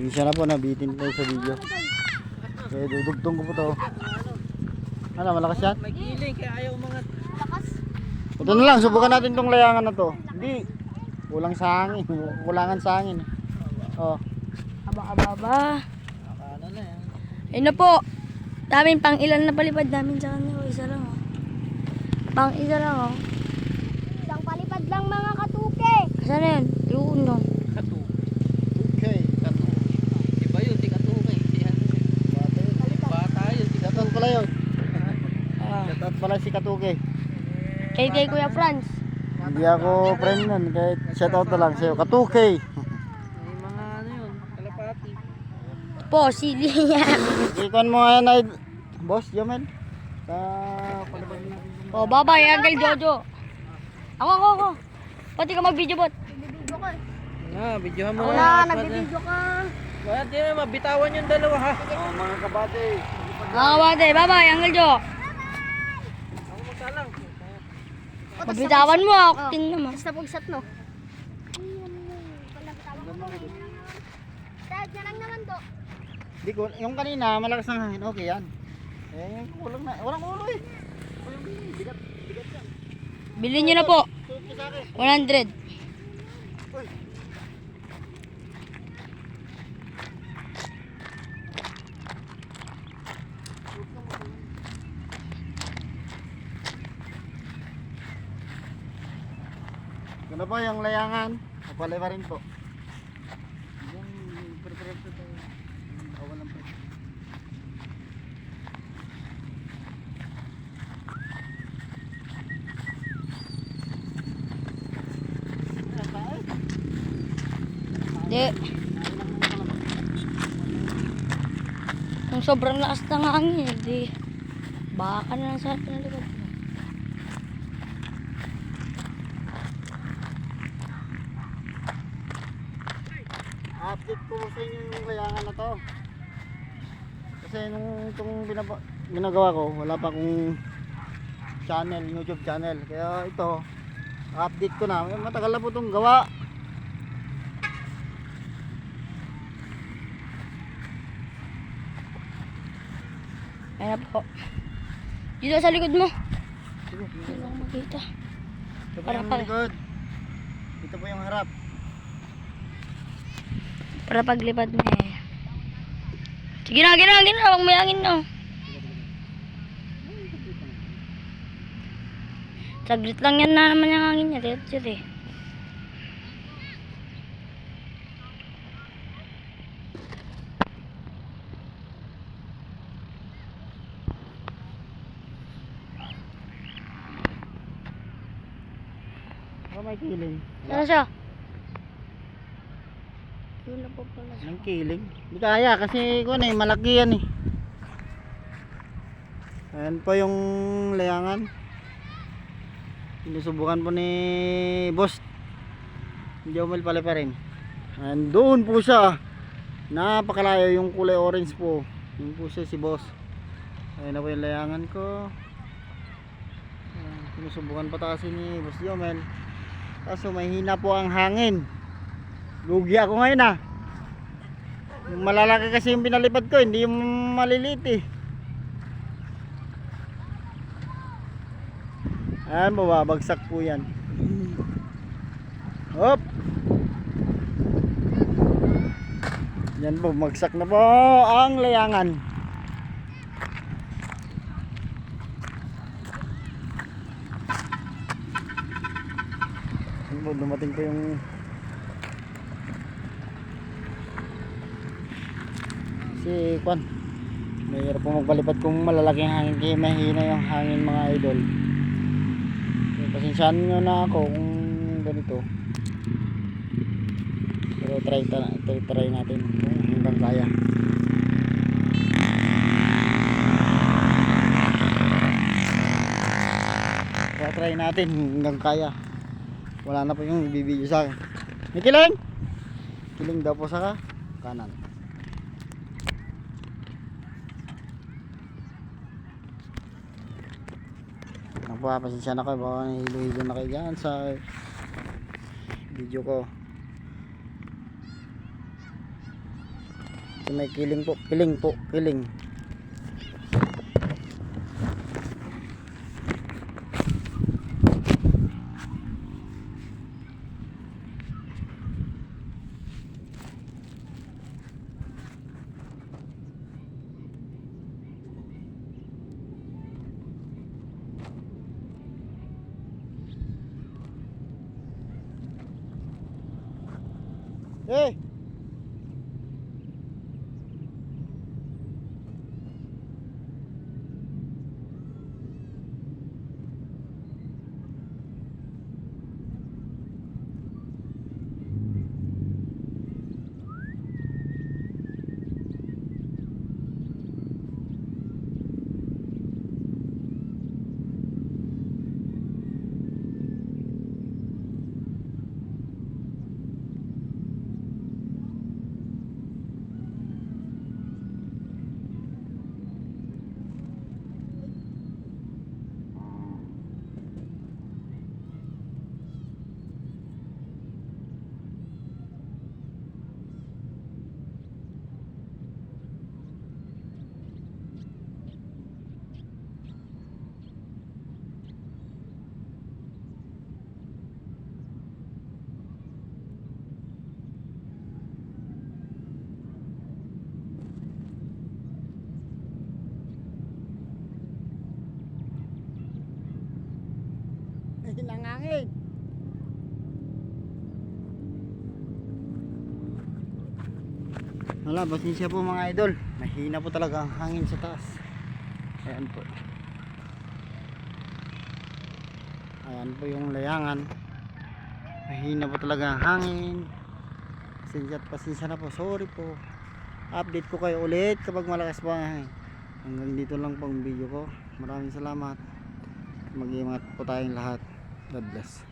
Pasensya na po, nabitin tayo sa video. Kaya dudugtong ko po to. Ano, malakas yan? May giling kaya ayaw umangat. Ito na lang, subukan natin tong layangan na to. Hindi. Kulang sa hangin. Kulangan sa hangin. Oh. Aba, aba, aba. Ano na yan. Ayun na po. Daming pang ilan na palipad namin sa kanya. Oh, isa lang oh. Pang isa lang oh. Isang palipad lang mga katuke. Saan na yan? Yung unong. Katu. Okay. Kato. Iba yun, di katukay. Yan. Bata yun, di Katot pala yun. Ah. Katot pala si Katuke. Kay kay Kuya Franz. Hindi ako friend nun. Kahit shoutout na lang sa'yo. Katuke. May mga ano yun, kalapati. Po, sili niya. Ikon mo ngayon ay boss Jomel. Sa oh, babay, Uncle Jojo. Ako, ako, ako. Pati ka mag-video bot. Bibidyo ka. Na, videohan mo Ako na. na, At- nagbibidyo ka. Kaya di na mabitawan yung dalawa ha. Oh, mga kabate. Mga kabate, babay, Uncle Jo. Mabitawan mo, ako tin naman. Basta pugsat no. Dad, yan lang naman to. Di ko, yung kanina malakas ng hangin. Okay yan. Eh, yung kulang na. Walang ulo eh. Walang bigat. Bigat yan. Bilhin nyo na po. Suki sa akin. 100. Ano po yung layangan? Kapalay pa rin po. Yung prepare po tayo. Awan ng pre. Di. Kung sobrang lakas ng hangin, di. Baka na lang sa pinalikod mo. Update ko sa inyo yung layangan na to. Kasi nung itong binaba, ginagawa ko, wala pa akong channel, YouTube channel. Kaya ito, update ko na. Matagal na po itong gawa. Ayan na po. Dito sa likod mo. Hindi lang makita. ito po Para yung likod. Ito po yung harap. Para paglipad mo eh. Sige na, sige na, sige na. Huwag may hangin na. Saglit lang yan na naman yung hangin niya. Dito eh. Oh, may kiling. Saan siya? Yun na po pala. Ang kiling. Hindi kaya kasi kung eh, malaki yan eh. Ayan po yung layangan. Sinusubukan po ni boss. Jomel pala pa rin. Ayan, doon po siya. Napakalayo yung kulay orange po. Yun po siya si boss. Ayan na po yung layangan ko. Sinusubukan patasin ni boss Jomel. Kaso may hina po ang hangin. Lugi ako ngayon ah. Malalaki kasi yung pinalipad ko, hindi yung maliliit eh. Ayan, mababagsak po yan. Hop! Yan po, magsak na po ang layangan. Yan po, dumating po yung si Kwan mayroon po magpalipad kung malalaking hangin kaya mahina yung hangin mga idol. So, pasensyaan nyo na ako kung ganito. Pero try, try, try natin hanggang kaya. Kaya try natin hanggang kaya. Wala na po yung bibidyo sa akin. May kiling! Kiling daw po sa kanan Napapasensya na kayo. Baka nahilo-hilo na kayo dyan sa video ko. May kiling po kiling po kiling Eh! Nangangin. Wala, pasensya po mga idol. Mahina po talaga ang hangin sa taas. Ayan po. Ayan po yung layangan. Mahina po talaga ang hangin. Pasensya at pasensya na po. Sorry po. Update ko kayo ulit kapag malakas pa ang hangin. Hanggang dito lang po video ko. Maraming salamat. Mag-iingat po tayong lahat. God bless.